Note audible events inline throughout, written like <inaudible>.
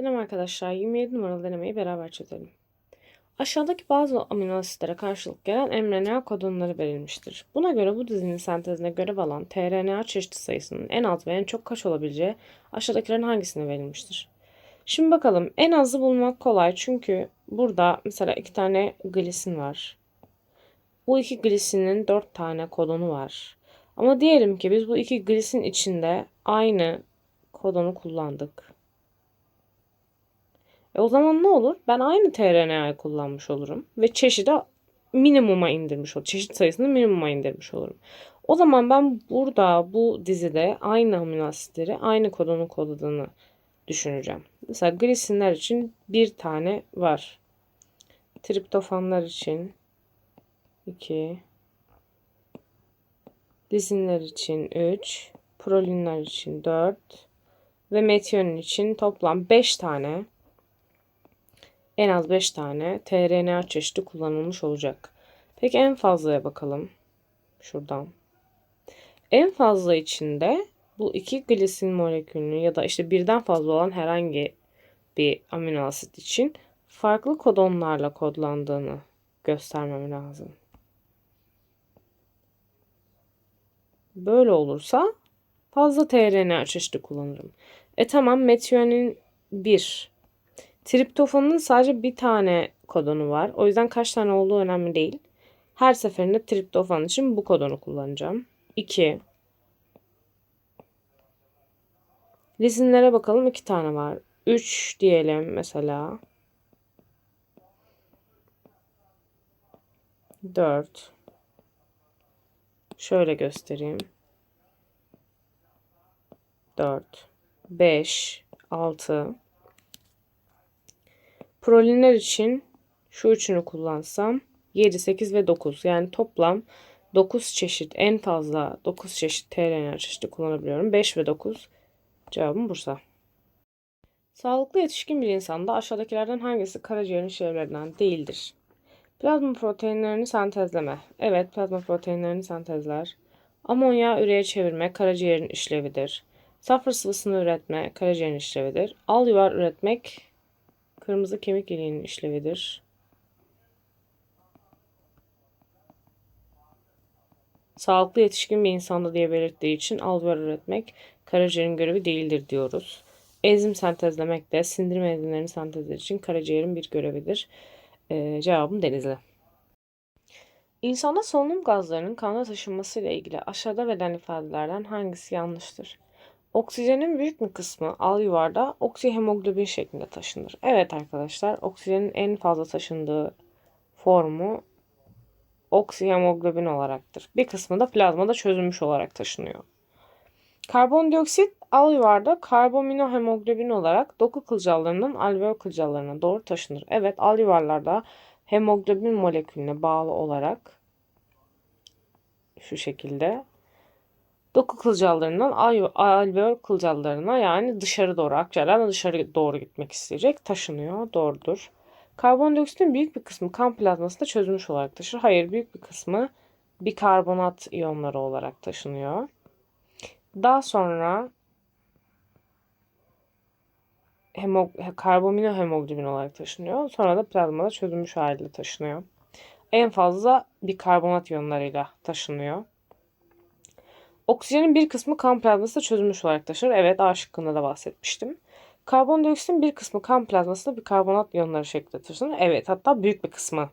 Selam arkadaşlar. 27 numaralı denemeyi beraber çözelim. Aşağıdaki bazı amino asitlere karşılık gelen mRNA kodonları verilmiştir. Buna göre bu dizinin sentezine görev alan tRNA çeşidi sayısının en az ve en çok kaç olabileceği aşağıdakilerin hangisine verilmiştir? Şimdi bakalım en azı bulmak kolay çünkü burada mesela iki tane glisin var. Bu iki glisinin dört tane kodonu var. Ama diyelim ki biz bu iki glisin içinde aynı kodonu kullandık. E o zaman ne olur? Ben aynı tRNA'yı kullanmış olurum ve çeşidi minimuma indirmiş olurum. Çeşit sayısını minimuma indirmiş olurum. O zaman ben burada bu dizide aynı amino asitleri aynı kodonu kodladığını düşüneceğim. Mesela glisinler için bir tane var. Triptofanlar için 2 lizinler için 3 prolinler için 4 ve metionin için toplam 5 tane en az 5 tane tRNA çeşidi kullanılmış olacak. Peki en fazlaya bakalım. Şuradan. En fazla içinde bu iki glisin molekülünü ya da işte birden fazla olan herhangi bir amino asit için farklı kodonlarla kodlandığını göstermem lazım. Böyle olursa fazla tRNA çeşidi kullanırım. E tamam metionin 1 Triptofanın sadece bir tane kodonu var. O yüzden kaç tane olduğu önemli değil. Her seferinde triptofan için bu kodonu kullanacağım. 2. Lizinlere bakalım. 2 tane var. 3 diyelim mesela. 4. Şöyle göstereyim. 4. 5. 6. Prolinler için şu üçünü kullansam 7, 8 ve 9. Yani toplam 9 çeşit en fazla 9 çeşit tRNA çeşidi kullanabiliyorum. 5 ve 9 cevabım Bursa. Sağlıklı yetişkin bir insanda aşağıdakilerden hangisi karaciğerin işlevlerinden değildir? Plazma proteinlerini sentezleme. Evet plazma proteinlerini sentezler. Amonya üreye çevirme karaciğerin işlevidir. Safra sıvısını üretme karaciğerin işlevidir. Al yuvar üretmek Kırmızı kemik iliğinin işlevidir. Sağlıklı yetişkin bir insanda diye belirttiği için alveolar üretmek karaciğerin görevi değildir diyoruz. Enzim sentezlemek de sindirim enzimlerini sentezler için karaciğerin bir görevidir. Ee, cevabım denizli. İnsanda solunum gazlarının kanda taşınması ile ilgili aşağıda verilen ifadelerden hangisi yanlıştır? Oksijenin büyük bir kısmı alüvarda oksihemoglobin şeklinde taşınır. Evet arkadaşlar oksijenin en fazla taşındığı formu oksihemoglobin olaraktır. Bir kısmı da plazmada çözülmüş olarak taşınıyor. Karbondioksit alüvarda karbaminohemoglobin olarak doku kılcallarından alveol kılcallarına doğru taşınır. Evet alüvarlarda hemoglobin molekülüne bağlı olarak şu şekilde doku kılcallarından alveol kılcallarına yani dışarı doğru akciğerden dışarı doğru gitmek isteyecek taşınıyor. Doğrudur. Karbondioksitin büyük bir kısmı kan plazmasında çözülmüş olarak taşır. Hayır büyük bir kısmı bikarbonat iyonları olarak taşınıyor. Daha sonra hemo, karbaminohemoglobin olarak taşınıyor. Sonra da plazmada çözülmüş haliyle taşınıyor. En fazla bikarbonat iyonlarıyla taşınıyor. Oksijenin bir kısmı kan plazmasında çözülmüş olarak taşınır. Evet A şıkkında da bahsetmiştim. Karbondioksitin bir kısmı kan plazmasında bir karbonat iyonları şeklinde taşınır. Evet hatta büyük bir kısmı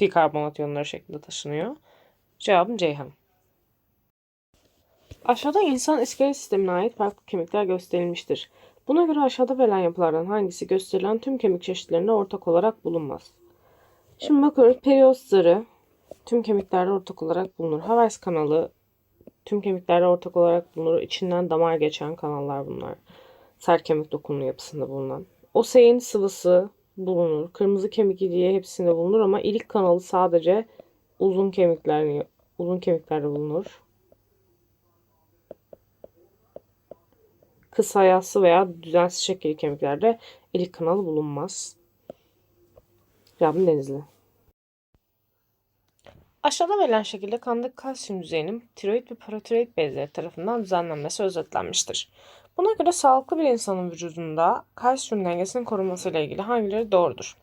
bir karbonat iyonları şeklinde taşınıyor. Cevabım Ceyhan. Aşağıda insan iskelet sistemine ait farklı kemikler gösterilmiştir. Buna göre aşağıda verilen yapılardan hangisi gösterilen tüm kemik çeşitlerine ortak olarak bulunmaz? Şimdi bakıyoruz. Perioz zarı tüm kemiklerde ortak olarak bulunur. Havers kanalı Tüm kemiklerde ortak olarak bulunur. İçinden damar geçen kanallar bunlar. Sert kemik dokunma yapısında bulunan. Oseyin sıvısı bulunur. Kırmızı kemik iliği hepsinde bulunur ama ilik kanalı sadece uzun kemikler uzun kemiklerde bulunur. Kısa yassı veya düzensiz şekilli kemiklerde ilik kanalı bulunmaz. Cevabım Denizli. Aşağıda verilen şekilde kandaki kalsiyum düzeyinin tiroid ve paratiroid bezleri tarafından düzenlenmesi özetlenmiştir. Buna göre sağlıklı bir insanın vücudunda kalsiyum dengesinin korunması ile ilgili hangileri doğrudur?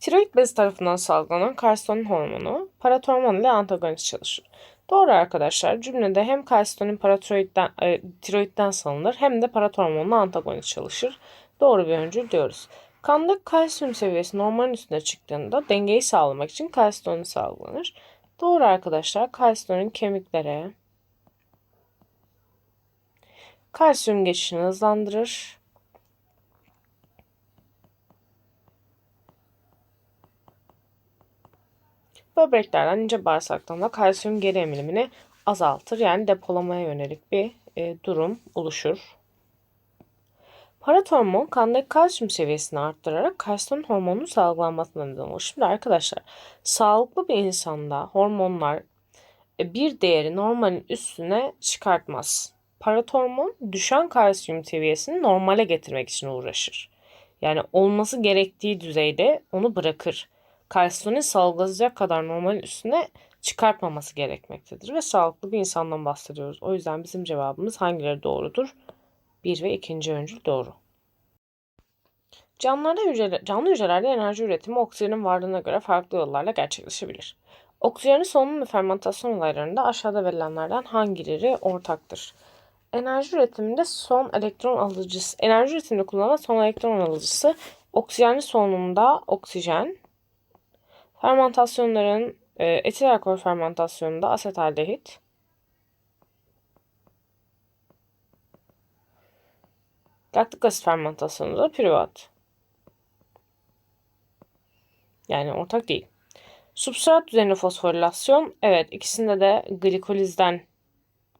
Tiroid bezi tarafından salgılanan kalsitonin hormonu paratormon ile antagonist çalışır. Doğru arkadaşlar. Cümlede hem kalsitonin paratiroidden, e, tiroidden salınır hem de paratormonla antagonist çalışır. Doğru bir öncül diyoruz. Kanda kalsiyum seviyesi normalin üstüne çıktığında dengeyi sağlamak için kalsitonin salgılanır. Doğru arkadaşlar. Kalsitonin kemiklere kalsiyum geçişini hızlandırır. Böbreklerden ince bağırsaktan da kalsiyum geri emilimini azaltır. Yani depolamaya yönelik bir e, durum oluşur. Paratormon kandaki kalsiyum seviyesini arttırarak kalsiyum hormonunun salgılanmasına neden olur. Şimdi arkadaşlar sağlıklı bir insanda hormonlar e, bir değeri normalin üstüne çıkartmaz. Paratormon düşen kalsiyum seviyesini normale getirmek için uğraşır. Yani olması gerektiği düzeyde onu bırakır. Kalsiyonu salgılayacak kadar normalin üstüne çıkartmaması gerekmektedir ve sağlıklı bir insandan bahsediyoruz. O yüzden bizim cevabımız hangileri doğrudur? 1 ve 2. öncül doğru. Canlılarda hücreler, canlı hücrelerde enerji üretimi oksijenin varlığına göre farklı yollarla gerçekleşebilir. Oksijenin solunum ve fermentasyon olaylarında aşağıda verilenlerden hangileri ortaktır? Enerji üretiminde son elektron alıcısı, enerji üretiminde kullanılan son elektron alıcısı oksijenli solunumda oksijen, fermentasyonların e, etil alkol fermentasyonunda asetaldehit, laktik asit fermentasyonunda da pürüvat. Yani ortak değil. Substrat düzeyinde fosforilasyon, evet ikisinde de glikolizden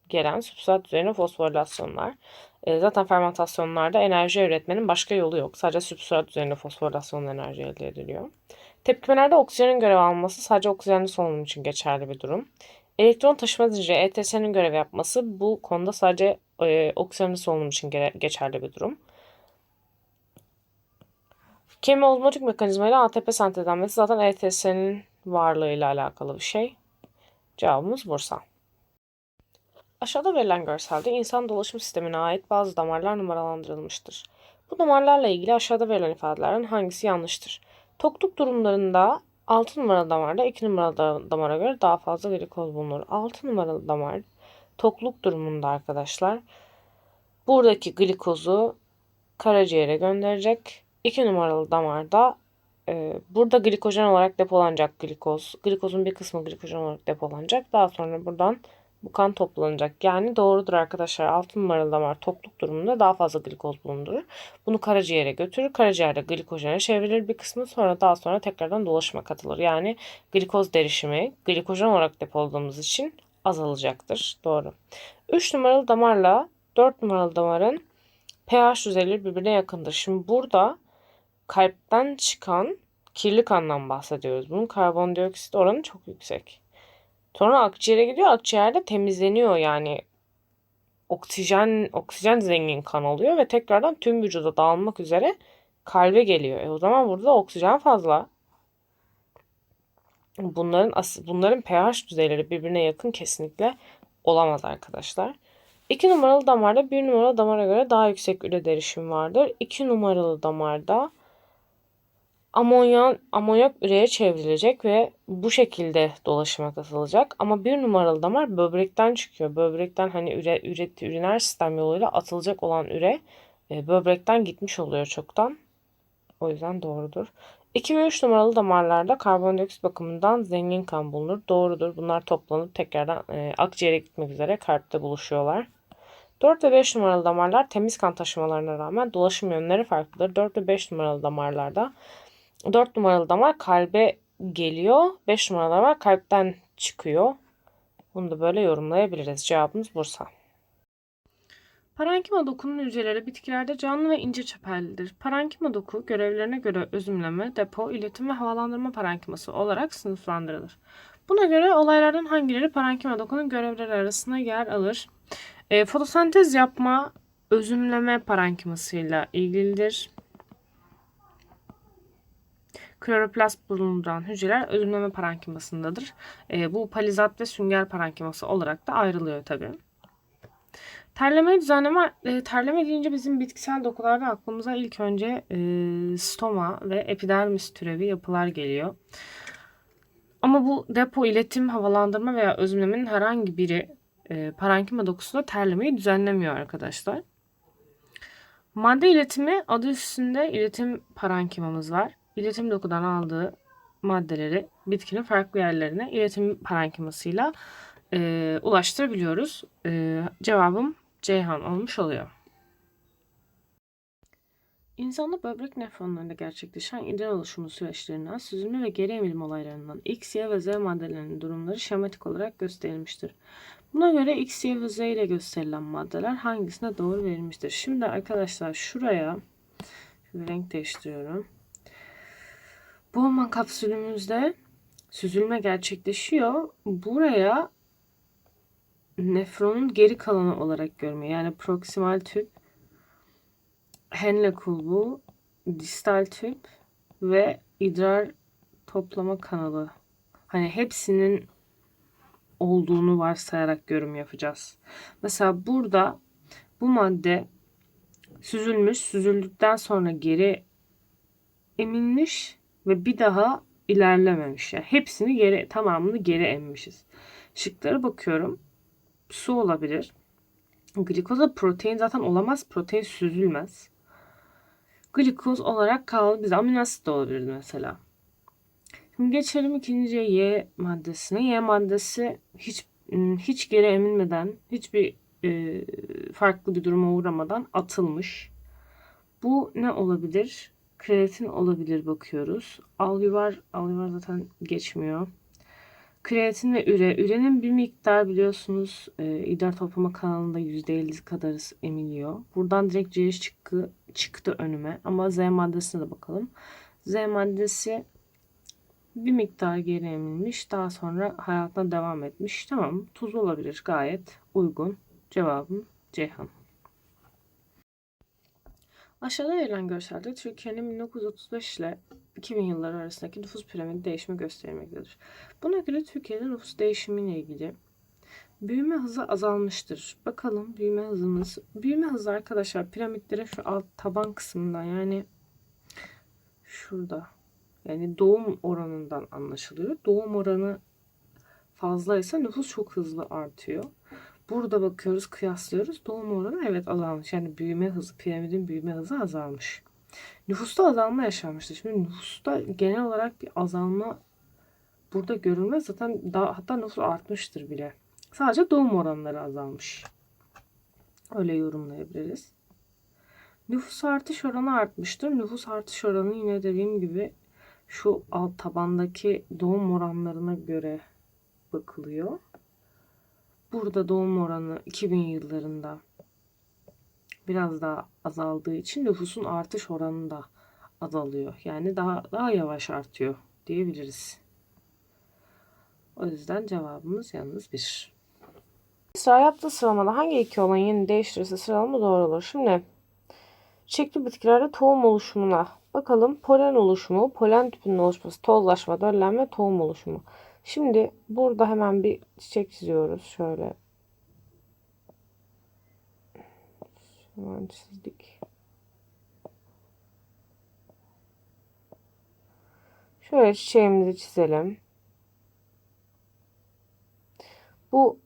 gelen substrat düzeyinde fosforilasyonlar. E, zaten fermentasyonlarda enerji üretmenin başka yolu yok. Sadece substrat düzeyinde fosforilasyonla enerji elde ediliyor. Tepkimelerde oksijenin görev alması sadece oksijenli solunum için geçerli bir durum. Elektron taşıma zinciri ETS'nin görev yapması bu konuda sadece e, oksijenli solunum için geçerli bir durum. Kemi ozmotik mekanizmayla ATP sentezlenmesi zaten ETS'nin varlığıyla alakalı bir şey. Cevabımız Bursa. Aşağıda verilen görselde insan dolaşım sistemine ait bazı damarlar numaralandırılmıştır. Bu damarlarla ilgili aşağıda verilen ifadelerden hangisi yanlıştır? Tokluk durumlarında 6 numaralı damarda 2 numaralı damara göre daha fazla glikoz bulunur. 6 numaralı damar tokluk durumunda arkadaşlar buradaki glikozu karaciğere gönderecek. 2 numaralı damarda e, burada glikojen olarak depolanacak glikoz. Glikozun bir kısmı glikojen olarak depolanacak. Daha sonra buradan bu kan toplanacak. Yani doğrudur arkadaşlar. 6 numaralı damar tokluk durumunda daha fazla glikoz bulundurur. Bunu karaciğere götürür. Karaciğerde glikojene çevrilir bir kısmı. Sonra daha sonra tekrardan dolaşıma katılır. Yani glikoz derişimi glikojen olarak depoladığımız için azalacaktır. Doğru. 3 numaralı damarla 4 numaralı damarın pH düzeyleri birbirine yakındır. Şimdi burada kalpten çıkan kirli kandan bahsediyoruz. Bunun karbondioksit oranı çok yüksek. Sonra akciğere gidiyor. Akciğerde temizleniyor yani oksijen oksijen zengin kan oluyor ve tekrardan tüm vücuda dağılmak üzere kalbe geliyor. E o zaman burada oksijen fazla. Bunların bunların pH düzeyleri birbirine yakın kesinlikle olamaz arkadaşlar. 2 numaralı damarda 1 numaralı damara göre daha yüksek üre derişim vardır. 2 numaralı damarda amonyak, amonyak üreye çevrilecek ve bu şekilde dolaşıma katılacak. Ama bir numaralı damar böbrekten çıkıyor. Böbrekten hani üre, üretti, üriner sistem yoluyla atılacak olan üre e, böbrekten gitmiş oluyor çoktan. O yüzden doğrudur. 2 ve 3 numaralı damarlarda karbondioksit bakımından zengin kan bulunur. Doğrudur. Bunlar toplanıp tekrardan e, akciğere gitmek üzere kalpte buluşuyorlar. 4 ve 5 numaralı damarlar temiz kan taşımalarına rağmen dolaşım yönleri farklıdır. 4 ve 5 numaralı damarlarda 4 numaralı damar kalbe geliyor. 5 numaralı damar kalpten çıkıyor. Bunu da böyle yorumlayabiliriz. Cevabımız Bursa. Parankima dokunun hücreleri bitkilerde canlı ve ince çepellidir. Parankima doku görevlerine göre özümleme, depo, iletim ve havalandırma parankiması olarak sınıflandırılır. Buna göre olaylardan hangileri parankima dokunun görevleri arasında yer alır? E, fotosentez yapma, özümleme parankimasıyla ilgilidir. Kloroplast bulunduran hücreler özümleme parenkimasındadır. E, bu palizat ve sünger parenkiması olarak da ayrılıyor tabii. Terlemeyi düzenleme, e, terleme deyince bizim bitkisel dokularda aklımıza ilk önce e, stoma ve epidermis türevi yapılar geliyor. Ama bu depo, iletim, havalandırma veya özümlemenin herhangi biri e, parenkima dokusunda terlemeyi düzenlemiyor arkadaşlar. Madde iletimi adı üstünde iletim parenkimamız var. İletim dokudan aldığı maddeleri bitkinin farklı yerlerine iletim parenkimasıyla e, ulaştırabiliyoruz. E, cevabım Ceyhan olmuş oluyor. İnsanda böbrek nefronlarında gerçekleşen idrar oluşumu süreçlerinden süzülme ve geri emilim olaylarından X, Y ve Z maddelerinin durumları şematik olarak gösterilmiştir. Buna göre X, Y ve Z ile gösterilen maddeler hangisine doğru verilmiştir? Şimdi arkadaşlar şuraya renk değiştiriyorum. Bowman kapsülümüzde süzülme gerçekleşiyor. Buraya nefronun geri kalanı olarak görmüyor. Yani proksimal tüp, Henle kulbu, distal tüp ve idrar toplama kanalı. Hani hepsinin olduğunu varsayarak görüm yapacağız. Mesela burada bu madde süzülmüş, süzüldükten sonra geri emilmiş ve bir daha ilerlememiş. Yani hepsini geri, tamamını geri emmişiz. Şıklara bakıyorum. Su olabilir. Glikoza protein zaten olamaz. Protein süzülmez. Glikoz olarak kaldı. Bize amino asit de olabilirdi mesela. Şimdi geçelim ikinciye Y maddesine. Y maddesi hiç hiç geri emilmeden, hiçbir e, farklı bir duruma uğramadan atılmış. Bu ne olabilir? Kreatin olabilir bakıyoruz. Alüvar, alüvar zaten geçmiyor. Kreatin ve üre. Ürenin bir miktar biliyorsunuz e, idrar toplama kanalında %50 kadar emiliyor. Buradan direkt CH çıktı, çıktı önüme. Ama Z maddesine de bakalım. Z maddesi bir miktar geri emilmiş. Daha sonra hayatına devam etmiş. Tamam tuz olabilir gayet uygun. Cevabım Ceyhan. Aşağıda verilen görselde Türkiye'nin 1935 ile 2000 yılları arasındaki nüfus piramidi değişimi gösterilmektedir. Buna göre Türkiye'de nüfus değişimiyle ilgili büyüme hızı azalmıştır. Bakalım büyüme hızımız. Büyüme hızı arkadaşlar piramitlerin şu alt taban kısmından yani şurada yani doğum oranından anlaşılıyor. Doğum oranı fazlaysa nüfus çok hızlı artıyor. Burada bakıyoruz, kıyaslıyoruz. Doğum oranı evet azalmış. Yani büyüme hızı, piramidin büyüme hızı azalmış. Nüfusta azalma yaşanmıştı. Şimdi nüfusta genel olarak bir azalma burada görülmez. Zaten daha, hatta nüfus artmıştır bile. Sadece doğum oranları azalmış. Öyle yorumlayabiliriz. Nüfus artış oranı artmıştır. Nüfus artış oranı yine dediğim gibi şu alt tabandaki doğum oranlarına göre bakılıyor. Burada doğum oranı 2000 yıllarında biraz daha azaldığı için nüfusun artış oranı da azalıyor. Yani daha daha yavaş artıyor diyebiliriz. O yüzden cevabımız yalnız bir. Sıra yaptığı sıralamada hangi iki olayın yerini değiştirirse sıralama doğru olur. Şimdi çiçekli bitkilerde tohum oluşumuna bakalım. Polen oluşumu, polen tüpünün oluşması, tozlaşma, döllenme, tohum oluşumu. Şimdi burada hemen bir çiçek çiziyoruz. Şöyle. Hemen çizdik. Şöyle çiçeğimizi çizelim. Bu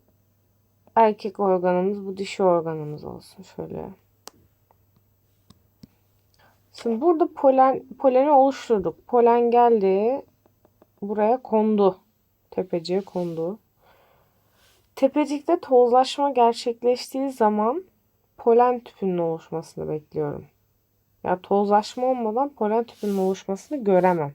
erkek organımız, bu dişi organımız olsun. Şöyle. Şimdi burada polen poleni oluşturduk. Polen geldi. Buraya kondu. Tepeciye kondu. Tepecikte tozlaşma gerçekleştiği zaman polen tüpünün oluşmasını bekliyorum. Ya tozlaşma olmadan polen tüpünün oluşmasını göremem.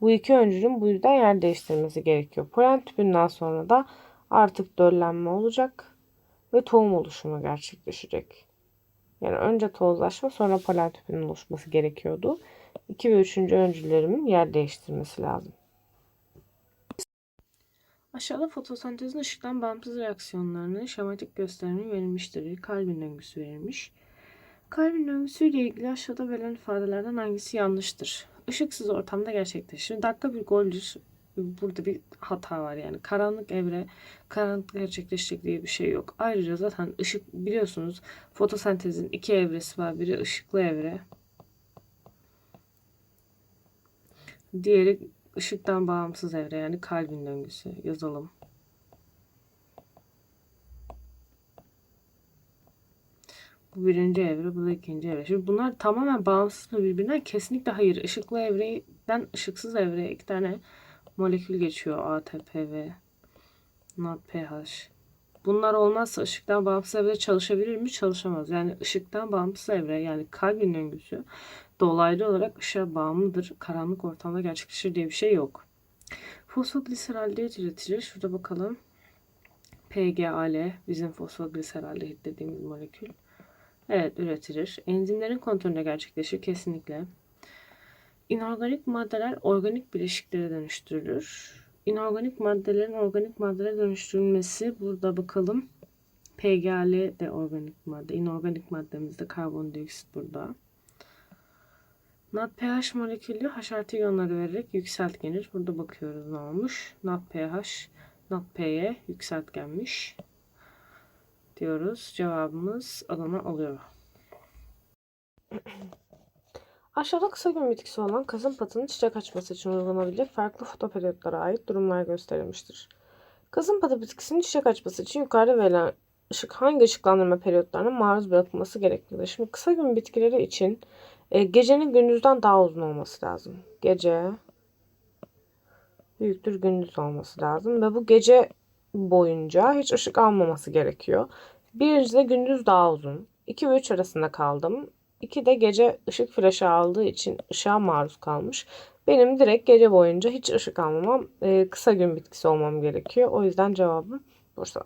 Bu iki öncülün bu yüzden yer değiştirmesi gerekiyor. Polen tüpünden sonra da artık döllenme olacak ve tohum oluşumu gerçekleşecek. Yani önce tozlaşma sonra polen tüpünün oluşması gerekiyordu. 2 ve 3. öncüllerimin yer değiştirmesi lazım. Aşağıda fotosentezin ışıktan bağımsız reaksiyonlarının şematik gösterimi verilmiştir. Kalbin döngüsü verilmiş. Kalbin döngüsüyle ilgili aşağıda verilen ifadelerden hangisi yanlıştır? Işıksız ortamda gerçekleşir. Dakika bir goldür burada bir hata var yani. Karanlık evre, karanlık gerçekleşecek diye bir şey yok. Ayrıca zaten ışık biliyorsunuz fotosentezin iki evresi var. Biri ışıklı evre. Diğeri ışıktan bağımsız evre yani kalbin döngüsü. Yazalım. Bu birinci evre, bu da ikinci evre. Şimdi bunlar tamamen bağımsız mı birbirinden? Kesinlikle hayır. Işıklı evreden ışıksız evreye iki tane molekül geçiyor. ATP ve NADPH. Bunlar olmazsa ışıktan bağımsız evre çalışabilir mi? Çalışamaz. Yani ışıktan bağımsız evre yani kalbin döngüsü dolaylı olarak ışığa bağımlıdır. Karanlık ortamda gerçekleşir diye bir şey yok. Fosfogliseraldehit üretilir. Şurada bakalım. PGAL bizim fosfogliseraldehit dediğimiz molekül. Evet üretilir. Enzimlerin kontrolünde gerçekleşir kesinlikle. İnorganik maddeler organik bileşiklere dönüştürülür. İnorganik maddelerin organik maddelere dönüştürülmesi burada bakalım. PGL de organik madde. İnorganik maddemizde karbondioksit burada. NADPH molekülü H artı iyonları vererek yükseltgenir. Burada bakıyoruz ne olmuş. NADPH, NADP'ye yükseltgenmiş diyoruz. Cevabımız Adana oluyor. <clears throat> Aşağıda kısa gün bitkisi olan kasım patının çiçek açması için uygulanabilir farklı fotoperiyotlara ait durumlar gösterilmiştir. Kasım patı bitkisinin çiçek açması için yukarıda verilen ışık hangi ışıklandırma periyotlarına maruz bırakılması gereklidir? Şimdi kısa gün bitkileri için e, gecenin gündüzden daha uzun olması lazım. Gece büyüktür gündüz olması lazım ve bu gece boyunca hiç ışık almaması gerekiyor. Birincide gündüz daha uzun. 2 ve 3 arasında kaldım. 2 de gece ışık flaşı aldığı için ışığa maruz kalmış. Benim direkt gece boyunca hiç ışık almamam, e, kısa gün bitkisi olmam gerekiyor. O yüzden cevabım Bursa.